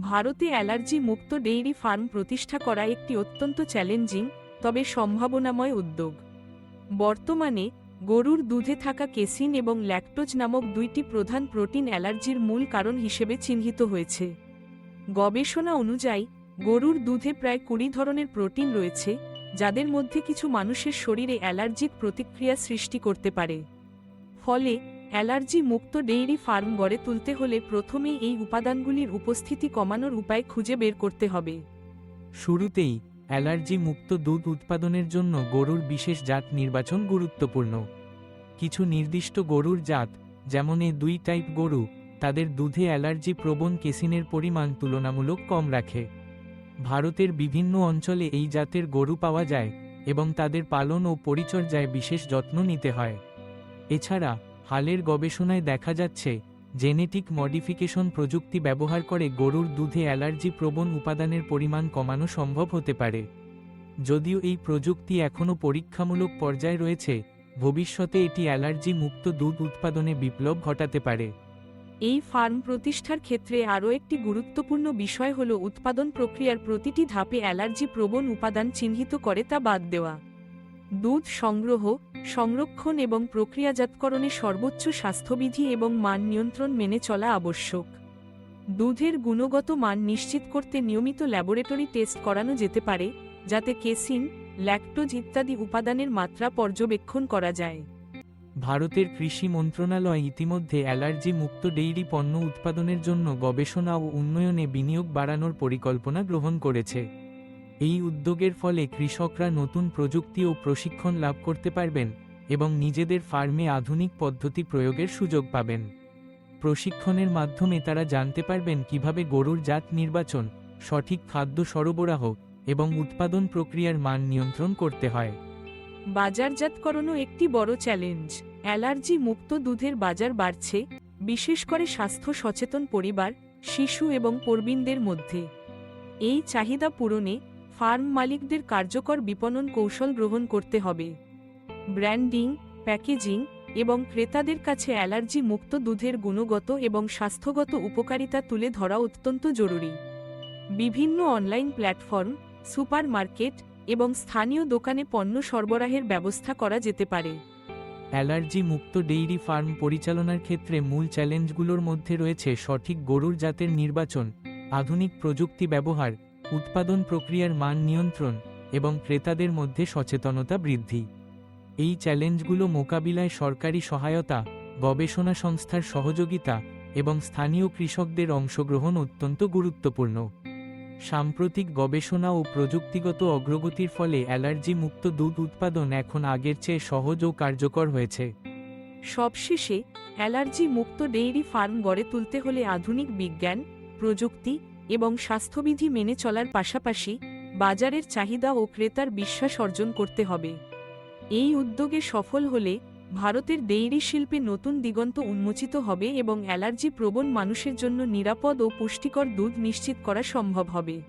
ভারতে অ্যালার্জি মুক্ত dairy farm প্রতিষ্ঠা করা একটি অত্যন্ত চ্যালেঞ্জিং, তবে সম্ভাবনাময় উদ্যোগ। বর্তমানে, গরুর দুধে থাকা কেসিন এবং ল্যাকটোজ নামক দুইটি প্রধান প্রোটিন অ্যালার্জির মূল কারণ হিসেবে চিহ্নিত হয়েছে। গবেষণা অনুযায়ী, গরুর দুধে প্রায় কুড়ি ধরনের প্রোটিন রয়েছে, যাদের মধ্যে কিছু মানুষের শরীরে অ্যালার্জিক প্রতিক্রিয়া সৃষ্টি করতে পারে। ফলে অ্যালার্জি মুক্ত ডেইরি ফার্ম গড়ে তুলতে হলে প্রথমেই এই উপাদানগুলির উপস্থিতি কমানোর উপায় খুঁজে বের করতে হবে। শুরুতেই অ্যালার্জি মুক্ত দুধ উৎপাদনের জন্য গরুর বিশেষ জাত নির্বাচন গুরুত্বপূর্ণ। কিছু নির্দিষ্ট গরুর জাত, যেমন এ দুই টাইপ গরু, তাদের দুধে অ্যালার্জি প্রবণ কেসিনের পরিমাণ তুলনামূলক কম রাখে। ভারতের বিভিন্ন অঞ্চলে এই জাতের গরু পাওয়া যায় এবং তাদের পালন ও পরিচর্যায় বিশেষ যত্ন নিতে হয়। এছাড়া হালের গবেষণায় দেখা যাচ্ছে, জেনেটিক মডিফিকেশন প্রযুক্তি ব্যবহার করে গরুর দুধে অ্যালার্জি প্রবণ উপাদানের পরিমাণ কমানো সম্ভব হতে পারে। যদিও এই প্রযুক্তি এখনও পরীক্ষামূলক পর্যায়ে রয়েছে, ভবিষ্যতে এটি অ্যালার্জি মুক্ত দুধ উৎপাদনে বিপ্লব ঘটাতে পারে। এই ফার্ম প্রতিষ্ঠার ক্ষেত্রে আরও একটি গুরুত্বপূর্ণ বিষয় হল উৎপাদন প্রক্রিয়ার প্রতিটি ধাপে অ্যালার্জি প্রবণ উপাদান চিহ্নিত করে তা বাদ দেওয়া। দুধ সংগ্রহ, সংরক্ষণ এবং প্রক্রিয়াজাতকরণে সর্বোচ্চ স্বাস্থ্যবিধি এবং মান নিয়ন্ত্রণ মেনে চলা আবশ্যক। দুধের গুণগত মান নিশ্চিত করতে নিয়মিত ল্যাবরেটরি টেস্ট করানো যেতে পারে, যাতে কেসিন, ল্যাকটোজ ইত্যাদি উপাদানের মাত্রা পর্যবেক্ষণ করা যায়। ভারতের কৃষি মন্ত্রণালয় ইতিমধ্যে অ্যালার্জি মুক্ত ডেইরি পণ্য উৎপাদনের জন্য গবেষণা ও উন্নয়নে বিনিয়োগ বাড়ানোর পরিকল্পনা গ্রহণ করেছে। এই উদ্যোগের ফলে কৃষকরা নতুন প্রযুক্তি ও প্রশিক্ষণ লাভ করতে পারবেন এবং নিজেদের ফার্মে আধুনিক পদ্ধতি প্রয়োগের সুযোগ পাবেন। প্রশিক্ষণের মাধ্যমে তারা জানতে পারবেন কীভাবে গরুর জাত নির্বাচন, সঠিক খাদ্য সরবরাহ এবং উৎপাদন প্রক্রিয়ার মান নিয়ন্ত্রণ করতে হয়। বাজারজাতকরণও একটি বড় চ্যালেঞ্জ। অ্যালার্জি মুক্ত দুধের বাজার বাড়ছে, বিশেষ করে স্বাস্থ্য সচেতন পরিবার, শিশু এবং প্রবীণদের মধ্যে। এই চাহিদা পূরণে ফার্ম মালিকদের কার্যকর বিপণন কৌশল গ্রহণ করতে হবে। ব্র্যান্ডিং, প্যাকেজিং এবং ক্রেতাদের কাছে অ্যালার্জি মুক্ত দুধের গুণগত এবং স্বাস্থ্যগত উপকারিতা তুলে ধরা অত্যন্ত জরুরি। বিভিন্ন অনলাইন প্ল্যাটফর্ম, সুপারমার্কেট এবং স্থানীয় দোকানে পণ্য সরবরাহের ব্যবস্থা করা যেতে পারে। অ্যালার্জি মুক্ত ডেইরি ফার্ম পরিচালনার ক্ষেত্রে মূল চ্যালেঞ্জগুলোর মধ্যে রয়েছে সঠিক গরুর জাতের নির্বাচন, আধুনিক প্রযুক্তি ব্যবহার উৎপাদন প্রক্রিয়ার মান নিয়ন্ত্রণ এবং ক্রেতাদের মধ্যে সচেতনতা বৃদ্ধি। এই চ্যালেঞ্জগুলো মোকাবিলায় সরকারি সহায়তা, গবেষণা সংস্থার সহযোগিতা এবং স্থানীয় কৃষকদের অংশগ্রহণ অত্যন্ত গুরুত্বপূর্ণ। সাম্প্রতিক গবেষণা ও প্রযুক্তিগত অগ্রগতির ফলে অ্যালার্জি মুক্ত দুধ উৎপাদন এখন আগের চেয়ে সহজ ও কার্যকর হয়েছে। সবশেষে অ্যালার্জি মুক্ত ডেইরি ফার্ম গড়ে তুলতে হলে আধুনিক বিজ্ঞান, প্রযুক্তি এবং স্বাস্থ্যবিধি মেনে চলার পাশাপাশি বাজারের চাহিদা ও ক্রেতার বিশ্বাস অর্জন করতে হবে। এই উদ্যোগে সফল হলে ভারতের ডেইরি শিল্পে নতুন দিগন্ত উন্মোচিত হবে এবং অ্যালার্জি প্রবণ মানুষের জন্য নিরাপদ ও পুষ্টিকর দুধ নিশ্চিত করা সম্ভব হবে।